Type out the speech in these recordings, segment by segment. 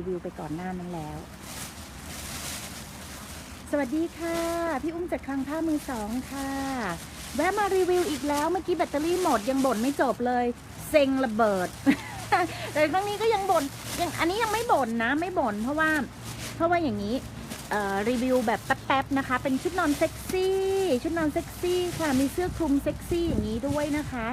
รีวิวไปก่อนหน้านั้นแล้ว สวัสดีค่ะ พี่อุ้มจากคลังผ้ามือสองค่ะ แวะมารีวิวอีกแล้วเมื่อกี้แบตเตอรี่หมดยังบ่นไม่จบเลย เซ็งระเบิด แต่ครั้งนี้ก็ยังบ่นยังอันนี้ยังไม่บ่นนะ ไม่บ่นเพราะว่า เพราะว่าอย่างนี้รีวิวแบบแป๊บๆนะคะ เป็นชุดนอนเซ็กซี่ ชุดนอนเซ็กซี่ค่ะ มีเสื้อคลุมเซ็กซี่อย่างนี้ด้วยนะคะ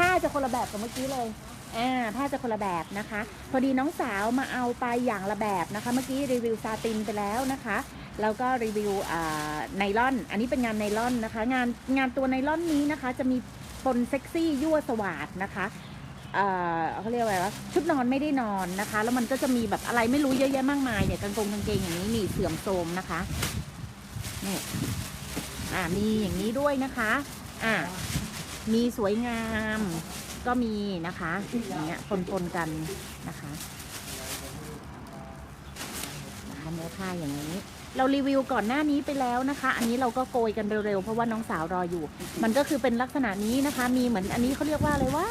ผ้าจะคนละแบบกับเมื่อกี้เลยอ่าผ้าจะคนละแบบนะคะ พอดีน้องสาวมาเอาไปอย่างละแบบนะคะ เมื่อกี้รีวิวซาตินไปแล้วนะคะแล้วก็รีวิวไนล่อน อันนี้เป็นงานไนล่อนนะคะ งานงานตัวไนล่อนนี้นะคะ จะมีปนเซ็กซี่ยั่วสวาดนะคะเอ่อเขาเรียกว่าอะไรวะชุดนอนไม่ได้นอนนะคะ แล้วมันก็จะมีแบบอะไรไม่รู้เยอะแยะมากมายเนี่ยกางกงกางเกงอย่างนี้นี่เสื่อมโทรมนะคะนี่อ่ามีอย่างนี้ด้วยนะคะ อ่า มีสวยงามก็มีนะคะอย่างเงี้ยปนๆกันนะคะนะคะเนื้อผ้าอย่างนี้ เรารีวิวก่อนหน้านี้ไปแล้วนะคะ อันนี้เราก็โกยกันเร็วๆเพราะว่าน้องสาวรออยู่ มันก็คือเป็นลักษณะนี้นะคะ มีเหมือนอันนี้เขาเรียกว่าอะไรว่า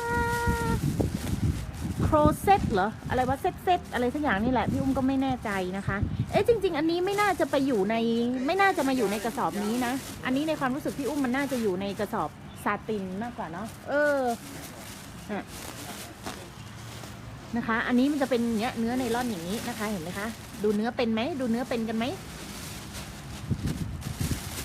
โครเซตเหรอ อะไรว่าเซตเซตอะไรสักอย่างนี่แหละ พี่อุ้มก็ไม่แน่ใจนะคะ เอ๊ะจริง ๆ อันนี้ไม่น่าจะไปอยู่ใน ไม่น่าจะมาอยู่ในกระสอบนี้นะ อันนี้ในความรู้สึกพี่อุ้มมันน่าจะอยู่ในกระสอบ ซาตินมากกว่าเนาะเออน่ะนะคะ อันนี้มันจะเป็นเนี้ยเนื้อไนล่อนอย่างนี้นะคะ เห็นไหมคะ ดูเนื้อเป็นไหม ดูเนื้อเป็นกันไหม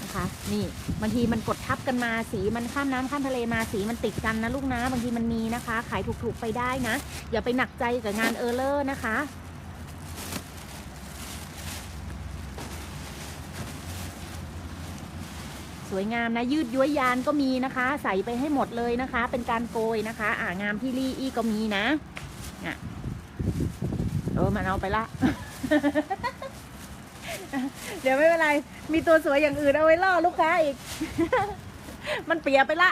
นะคะ นี่บางทีมันกดทับกันมา สีมันข้ามน้ำข้ามทะเลมา สีมันติดกันนะลูกนะ บางทีมันมีนะคะ ขายถูกๆไปได้นะ อย่าไปหนักใจกับงานเออร์เลอร์นะคะ สวยงามนะยืดย้วยยานก็มีนะคะ ใส่ไปให้หมดเลยนะคะ เป็นการโกยนะคะ อ่างามพี่ลี่อี้ก็มีนะอะเออมันเอาไปละ เดี๋ยวไม่เป็นไร มีตัวสวยอย่างอื่นเอาไว้ล่อลูกค้าอีก มันเปียไปละ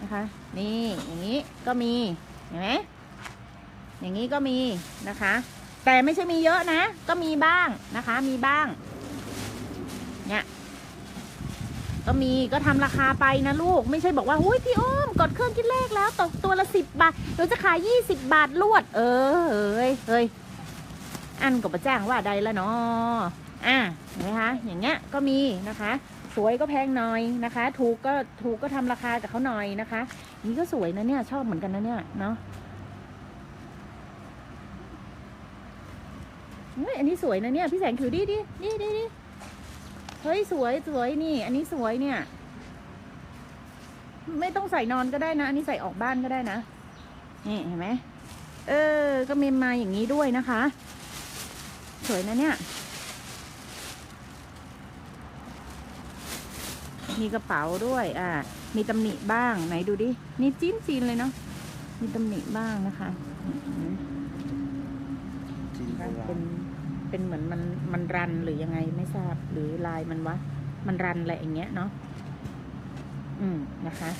นะคะ นี่อย่างนี้ก็มีเห็นไหมอย่างนี้ก็มีนะคะ แต่ไม่ใช่มีเยอะนะ ก็มีบ้างนะคะ มีบ้าง เนี่ย ก็มีก็ทำราคาไปนะลูก ไม่ใช่บอกว่าหุ้ยพี่อ้อมกดเครื่องคิดเลขแล้วตกตัวละสิบบาทเดี๋ยวจะขายยี่สิบบาทลวด เออเฮ้ยเฮ้ยอันก็ประจ้างว่าใดละเนาะอะเห็นไหมคะ อย่างเงี้ยก็มีนะคะสวยก็แพงหน่อยนะคะ ถูกก็ถูกก็ทำราคากับเขาหน่อยนะคะ นี่ก็สวยนะเนี่ยชอบเหมือนกันนะเนี่ยเนาะเฮ้ยอันนี้สวยนะเนี่ยพี่แสงถือดิดิดิดิดิ เฮ้ยสวยสวยนี่ อันนี้สวยเนี่ย ไม่ต้องใส่นอนก็ได้นะ อันนี้ใส่ออกบ้านก็ได้นะ นี่เห็นไหมเออ ก็มีมาอย่างนี้ด้วยนะคะ สวยนะเนี่ย มีกระเป๋าด้วย อ่า มีตำหนิบ้างไหนดูดิ นี่จีนจีนเลยเนาะ มีตำหนิบ้างนะคะ เป็น เป็นเหมือนมันมันรันหรือยังไงไม่ทราบหรือลายมันวะ มันรันอะไรอย่างเงี้ยเนาะอืมนะคะ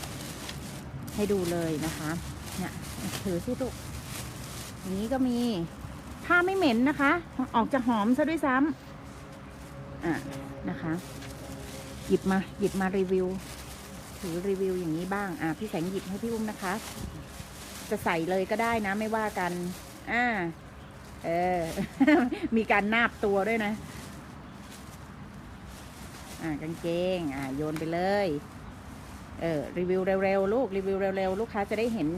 ให้ดูเลยนะคะเนี่ยถือสิลูกอย่างนี้ก็มีผ้าไม่เหม็นนะคะ ออกจะหอมซะด้วยซ้ำอะนะคะ หยิบมา หยิบมารีวิว ถือรีวิวอย่างนี้บ้าง อะพี่แสงหยิบให้พี่อุ้มนะคะ จะใส่เลยก็ได้นะไม่ว่ากัน อ่า เออ มีการนาบตัวด้วยนะ อ่ากางเกง อ่าโยนไปเลย เออ รีวิวเร็วๆลูก รีวิวเร็วๆลูกค้าจะได้เห็น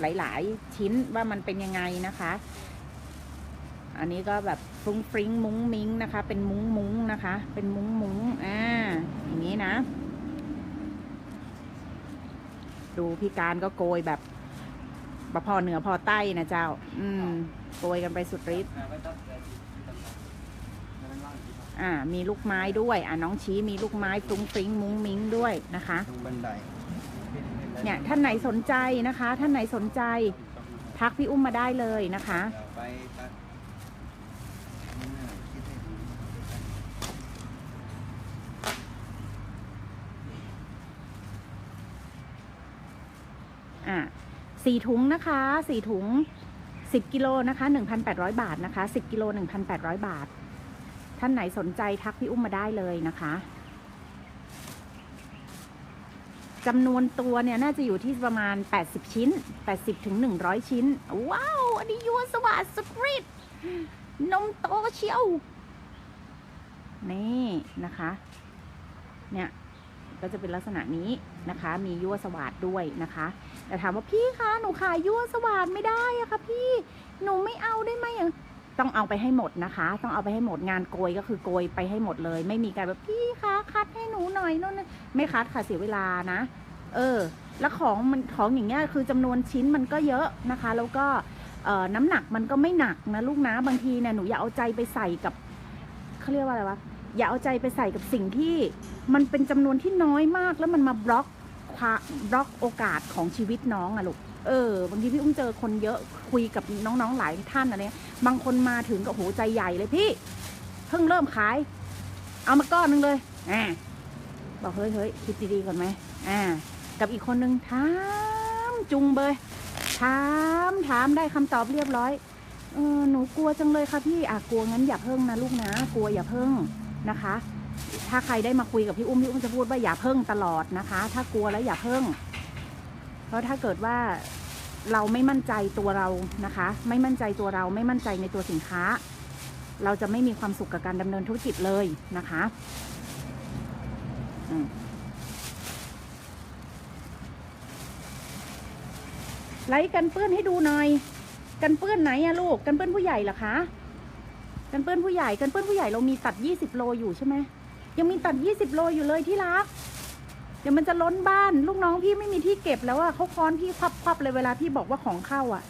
หลาย ๆ ชิ้นว่ามันเป็นยังไงนะคะ อันนี้ก็แบบฟรุ้งฟริ้งมุ้งมิ้งนะคะ เป็นมุ้งมุ้งนะคะ เป็นมุ้งมุ้งอ่า อย่างนี้นะ ดูพี่การก็โกยแบบ บพอเหนือพอใต้นะเจ้า อืมโกยกันไปสุดฤทธิ์อ่า มีลูกไม้ด้วย อ่าน้องชี้มีลูกไม้ฟรุ้งฟริ้งมุ้งมิ้งด้วยนะคะ บันไดเนี่ยท่านไหนสนใจนะคะ ท่านไหนสนใจ ทักพี่อุ้มมาได้เลยนะคะ เดี๋ยวไปตัดนี่น่าคิดให้ดี อ่า สี่ถุงนะคะสี่ถุงสิบกิโลนะคะหนึ่งพันแปดร้อยบาทนะคะสิบกิโลหนึ่งพันแปดร้อยบาท ท่านไหนสนใจทักพี่อุ้มมาได้เลยนะคะจำนวนตัวเนี่ยน่าจะอยู่ที่ประมาณ 80 ชิ้น 80ถึง100 ชิ้น ว้าว อันนี้ยัวสวัสดสปริตนมโตเชียว นี่นะคะ เนี่ย ก็จะเป็นลักษณะนี้นะคะ มียั่วสวาดด้วยนะคะ แต่ถามว่าพี่คะหนูขายยั่วสวาดไม่ได้อะคะพี่หนูไม่เอาได้ไหมอะต้องเอาไปให้หมดนะคะ ต้องเอาไปให้หมดงานโกยก็คือโกยไปให้หมดเลย ไม่มีการแบบพี่คะคัดให้หนูหน่อยนู่นนนไม่คัดค่ะเสียเวลานะ เออ แล้วของมันของอย่างเงี้ยคือจำนวนชิ้นมันก็เยอะนะคะ แล้วก็น้ำหนักมันก็ไม่หนักนะลูกนะบางทีเนี่ยหนูอย่าเอาใจไปใส่กับเขาเรียกว่าอะไรวะ อย่าเอาใจไปใส่กับสิ่งที่มันเป็นจำนวนที่น้อยมากแล้วมันมาบล็อกความบล็อกโอกาสของชีวิตน้องอะลูกเออบางทีพี่อุ้มเจอคนเยอะคุยกับน้องๆหลายท่านอะไรเนี้ยบางคนมาถึงกับโหใจใหญ่เลยพี่ เพิ่งเริ่มขาย เอามาก้อนหนึงเลยอ่าบอกเฮ้ยเฮ้ยคิดดีๆก่อนไหมอ่า กับอีกคนนึงถามจุงเบยถามถามได้คำตอบเรียบร้อยเออหนูกลัวจังเลยค่ะพี่อะกลัวงั้นอย่าเพิ่งนะลูกนะ กลัวอย่าเพิ่ง นะคะ ถ้าใครได้มาคุยกับพี่อุ้มพี่อุ้มจะพูดว่าอย่าเพิ่งตลอดนะคะ ถ้ากลัวแล้วอย่าเพิ่ง เพราะถ้าเกิดว่าเราไม่มั่นใจตัวเรานะคะ ไม่มั่นใจตัวเราไม่มั่นใจในตัวสินค้า เราจะไม่มีความสุขกับการดำเนินธุรกิจเลยนะคะไลค์กันเปื้อนให้ดูหน่อย กันเปื้อนไหนอะลูก กันเปื้อนผู้ใหญ่เหรอคะ กันเปื้อนผู้ใหญ่กันเปื้อนผู้ใหญ่เรามีตัด 20 โลอยู่ใช่ไหมยังมีตัด 20 โลอยู่เลยที่รัก เดี๋ยวมันจะล้นบ้านลูกน้องพี่ไม่มีที่เก็บแล้วอะเขาค้อนพี่ควับๆเลยเวลาพี่บอกว่าของเข้าอะ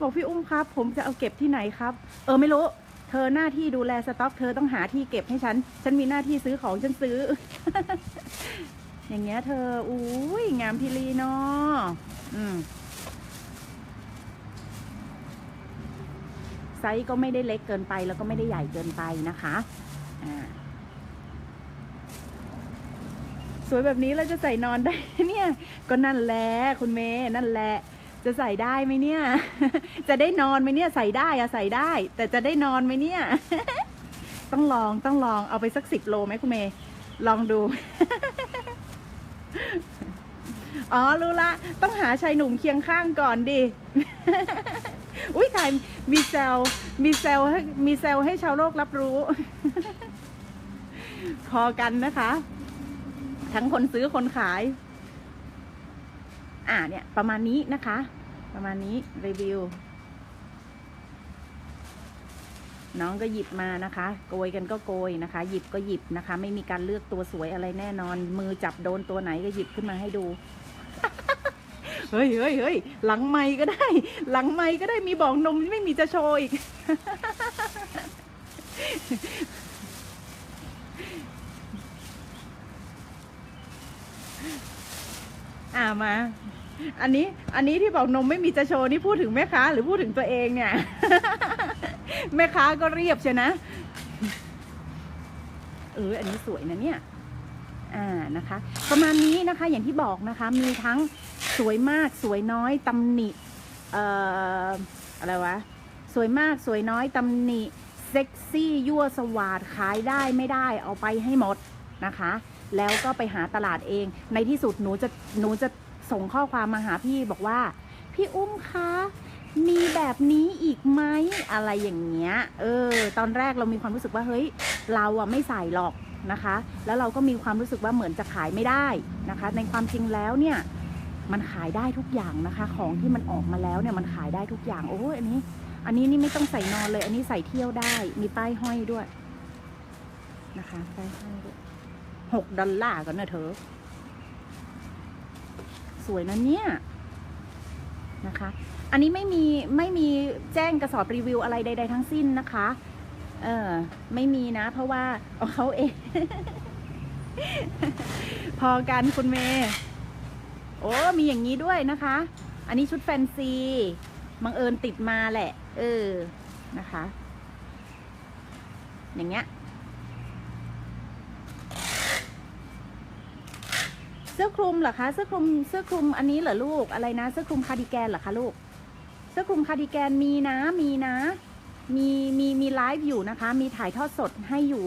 บอกพี่อุ้มครับ ผมจะเอาเก็บที่ไหนครับ เออไม่รู้ เธอหน้าที่ดูแลสต็อก เธอต้องหาที่เก็บให้ฉัน ฉันมีหน้าที่ซื้อของฉันซื้อ อย่างเงี้ย เธออุ้ยงามพิลีเนาะอืม ไซส์ก็ไม่ได้เล็กเกินไปแล้วก็ไม่ได้ใหญ่เกินไปนะคะสวยแบบนี้เราจะใส่นอนได้เนี่ย ก็นั่นแหละคุณเมย์นั่นแหละ จะใส่ได้ไหมเนี่ย จะได้นอนไหมเนี่ยใส่ได้อะใส่ได้ แต่จะได้นอนไหมเนี่ย ต้องลองต้องลองเอาไปสักสิบโลไหมคุณเมย์ลองดู อ๋อรู้ละ ต้องหาชายหนุ่มเคียงข้างก่อนดิ อุ้ยถ่ายมีเซลมีเซลให้มีเซลให้ชาวโลกรับรู้ พอกันนะคะ ทั้งคนซื้อคนขาย อ่าเนี่ย ประมาณนี้นะคะ ประมาณนี้รีวิว น้องก็หยิบมานะคะ โกยกันก็โกยนะคะ หยิบก็หยิบนะคะ ไม่มีการเลือกตัวสวยอะไรแน่นอน มือจับโดนตัวไหนก็หยิบขึ้นมาให้ดู เฮ้ยเฮ้ยเฮ้ยหลังไม้ก็ได้ หลังไม้ก็ได้มีบอกนมไม่มีจะโชว์อีก อ่ามา อันนี้ อันนี้ที่บอกนมไม่มีจะโชว์นี่พูดถึงแม่ค้า หรือพูดถึงตัวเองเนี่ย แม่ค้าก็เรียบใช่นะ เออ อันนี้สวยนะเนี่ย อ่านะคะ ประมาณนี้นะคะ อย่างที่บอกนะคะ มีทั้ง สวยมากสวยน้อยตำหนิเอ่ออะไรวะ สวยมากสวยน้อยตำหนิเซ็กซี่ยั่วสวาดขายได้ไม่ได้เอาไปให้หมดนะคะ แล้วก็ไปหาตลาดเอง ในที่สุดหนูจะหนูจะส่งข้อความมาหาพี่บอกว่า พี่อุ้มคะมีแบบนี้อีกไหมอะไรอย่างเงี้ย เออ ตอนแรกเรามีความรู้สึกว่าเฮ้ย เราอะไม่ใส่หรอกนะคะ แล้วเราก็มีความรู้สึกว่าเหมือนจะขายไม่ได้นะคะ ในความจริงแล้วเนี่ย มันขายได้ทุกอย่างนะคะ ของที่มันออกมาแล้วเนี่ยมันขายได้ทุกอย่าง โอ้ยอันนี้ อันนี้นี่ไม่ต้องใส่นอนเลย อันนี้ใส่เที่ยวได้ มีป้ายห้อยด้วยนะคะป้ายห้อยด้วยหกดอลลาร์ก่อนนะเธอ สวยนะเนี่ยนะคะ อันนี้ไม่มีไม่มีแจ้งกระสอบรีวิวอะไรใด ๆ ทั้งสิ้นนะคะ เออไม่มีนะ เพราะว่าเอาเขาเอง พอกันคุณเมย์ โอ้มีอย่างนี้ด้วยนะคะ อันนี้ชุดแฟนซีบังเอิญติดมาแหละ เออนะคะ อย่างเงี้ยเสื้อคลุมเหรอคะเสื้อคลุมเสื้อคลุมอันนี้เหรอลูกอะไรนะ เสื้อคลุมคาร์ดิแกนเหรอคะลูก เสื้อคลุมคาร์ดิแกนมีนะมีนะ มีมีมีไลฟ์อยู่นะคะ มีถ่ายทอดสดให้อยู่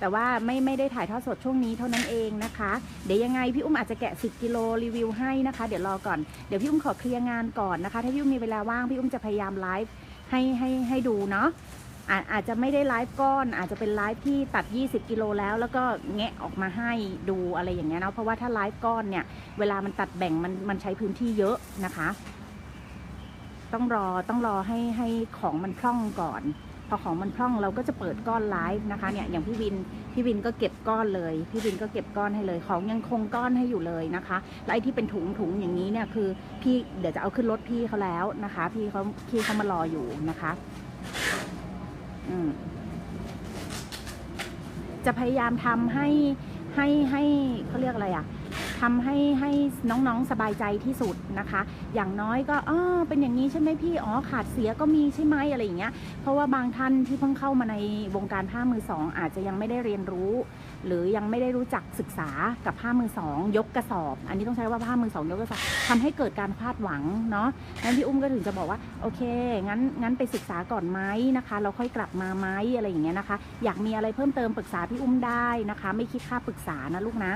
แต่ว่าไม่ไม่ได้ถ่ายทอดสดช่วงนี้เท่านั้นเองนะคะ เดี๋ยวยังไงพี่อุ้มอาจจะแกะ 10 กิโลรีวิวให้นะคะ เดี๋ยวรอก่อน เดี๋ยวพี่อุ้มขอเคลียร์งานก่อนนะคะ ถ้าพี่อุ้มมีเวลาว่างพี่อุ้มจะพยายามไลฟ์ให้ให้ให้ดูเนาะอาจจะไม่ได้ไลฟ์ก้อน อาจจะเป็นไลฟ์ที่ตัด 20 กิโลแล้ว แล้วก็แงะออกมาให้ดูอะไรอย่างเงี้ยเนาะเพราะว่าถ้าไลฟ์ก้อนเนี่ย เวลามันตัดแบ่งมันมันใช้พื้นที่เยอะนะคะ ต้องรอต้องรอให้ให้ของมันพร่องก่อน พอของมันพร่องเราก็จะเปิดก้อนไลฟ์นะคะเนี่ยอย่างพี่วินพี่วินก็เก็บก้อนเลย พี่วินก็เก็บก้อนให้เลย ของยังคงก้อนให้อยู่เลยนะคะแล้วไอ้ที่เป็นถุงถุงอย่างนี้เนี่ยคือพี่เดี๋ยวจะเอาขึ้นรถพี่เขาแล้วนะคะ พี่เขาพี่เขามารออยู่นะคะอืมจะพยายามทำให้ให้ให้เขาเรียกอะไรอะ ทำให้ให้น้องๆสบายใจที่สุดนะคะ อย่างน้อยก็อ๋อเป็นอย่างนี้ใช่ไหมพี่อ๋อขาดเสียก็มีใช่ไหมอะไรอย่างเงี้ยเพราะว่าบางท่านที่เพิ่งเข้ามาในวงการผ้ามือสองอาจจะยังไม่ได้เรียนรู้ หรือยังไม่ได้รู้จักศึกษากับผ้ามือสองยกกระสอบ อันนี้ต้องใช้ว่าผ้ามือสองยกกระสอบทำให้เกิดการคาดหวังเนาะงั้นพี่อุ้มก็ถึงจะบอกว่าโอเคงั้นงั้นไปศึกษาก่อนไหมนะคะเราค่อยกลับมาไหมอะไรอย่างเงี้ยนะคะ อยากมีอะไรเพิ่มเติมปรึกษาพี่อุ้มได้นะคะ ไม่คิดค่าปรึกษานะลูกนะ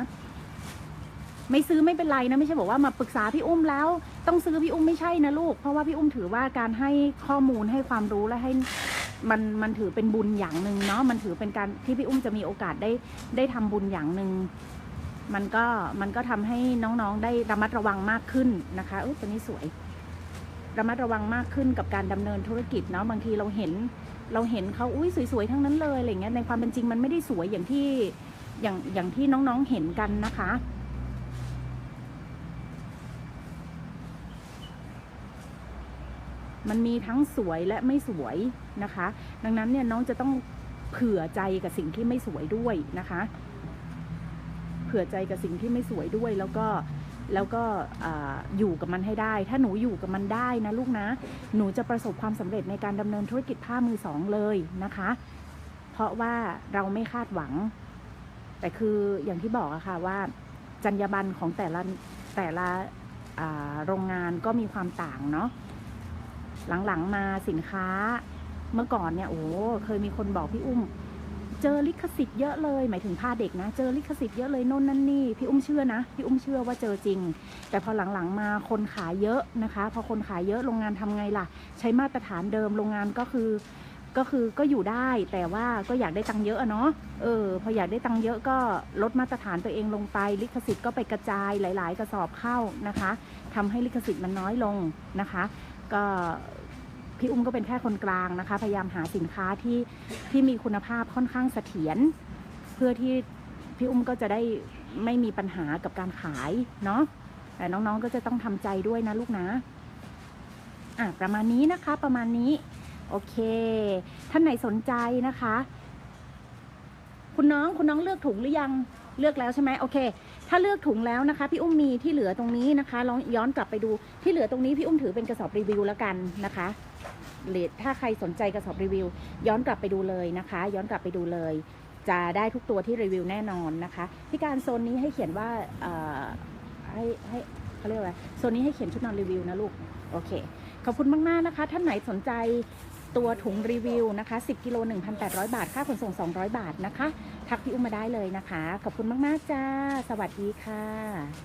ไม่ซื้อไม่เป็นไรนะไม่ใช่บอกว่ามาปรึกษาพี่อุ้มแล้ว ต้องซื้อพี่อุ้มไม่ใช่นะลูก เพราะว่าพี่อุ้มถือว่าการให้ข้อมูลให้ความรู้และให้มันมันถือเป็นบุญอย่างหนึ่งเนาะมันถือเป็นการที่พี่อุ้มจะมีโอกาสได้ได้ทำบุญอย่างหนึ่งมันก็มันก็ทำให้น้องๆได้ระมัดระวังมากขึ้นนะคะเออตัวนี้สวยระมัดระวังมากขึ้นกับการดำเนินธุรกิจเนาะบางทีเราเห็นเราเห็นเขาอุ้ยสวยๆทั้งนั้นเลยอะไรเงี้ยในความเป็นจริงมันไม่ได้สวยอย่างที่อย่างอย่างที่น้องๆเห็นกันนะคะ มันมีทั้งสวยและไม่สวยนะคะ ดังนั้นเนี่ยน้องจะต้องเผื่อใจกับสิ่งที่ไม่สวยด้วยนะคะ เผื่อใจกับสิ่งที่ไม่สวยด้วยแล้วก็แล้วก็อ่าอยู่กับมันให้ได้ ถ้าหนูอยู่กับมันได้นะลูกนะ หนูจะประสบความสำเร็จในการดำเนินธุรกิจผ้ามือสองเลยนะคะ เพราะว่าเราไม่คาดหวัง แต่คืออย่างที่บอกอะค่ะว่า จรรยาบรรณของแต่ละแต่ละโรงงานก็มีความต่างเนาะ หลังๆมาสินค้าเมื่อก่อนเนี่ยโอ้เคยมีคนบอกพี่อุ้ม เจอลิขสิทธิ์เยอะเลย หมายถึงผ้าเด็กนะ เจอลิขสิทธิ์เยอะเลยโน่นนั่นนี่พี่อุ้มเชื่อนะพี่อุ้มเชื่อว่าเจอจริง แต่พอหลังๆมาคนขายเยอะนะคะ พอคนขายเยอะโรงงานทำไงล่ะ ใช้มาตรฐานเดิมโรงงานก็คือก็คือก็อยู่ได้แต่ว่าก็อยากได้ตังค์เยอะเนาะเออพออยากได้ตังค์เยอะก็ลดมาตรฐานตัวเองลงไป ลิขสิทธิ์ก็ไปกระจายหลาย ๆ กระสอบเข้านะคะทำให้ลิขสิทธิ์มันน้อยลงนะคะ ก็พี่อุ้มก็เป็นแค่คนกลางนะคะ พยายามหาสินค้าที่ที่มีคุณภาพค่อนข้างเสถียรเพื่อที่พี่อุ้มก็จะได้ไม่มีปัญหากับการขายเนาะแต่น้องๆก็จะต้องทำใจด้วยนะลูกนะอะประมาณนี้นะคะประมาณนี้ โอเค ท่านไหนสนใจนะคะ คุณน้องคุณน้องเลือกถุงหรือยังเลือกแล้วใช่ไหมโอเค ถ้าเลือกถุงแล้วนะคะ พี่อุ้มมีที่เหลือตรงนี้นะคะ ลองย้อนกลับไปดูที่เหลือตรงนี้พี่อุ้มถือเป็นกระสอบรีวิวแล้วกันนะคะหรือถ้าใครสนใจกระสอบรีวิว ย้อนกลับไปดูเลยนะคะ ย้อนกลับไปดูเลย จะได้ทุกตัวที่รีวิวแน่นอนนะคะที่การโซนนี้ให้เขียนว่าให้ให้เขาเรียกว่าโซนนี้ให้เขียนชุดนอนรีวิวนะลูกโอเคขอบคุณมากๆนะคะ ท่านไหนสนใจ ตัวถุงรีวิวนะคะ 10 กิโล 1,800 บาท ค่าขนส่ง 200 บาทนะคะ ทักพี่อุ้มมาได้เลยนะคะ ขอบคุณมาก ๆ จ้า สวัสดีค่ะ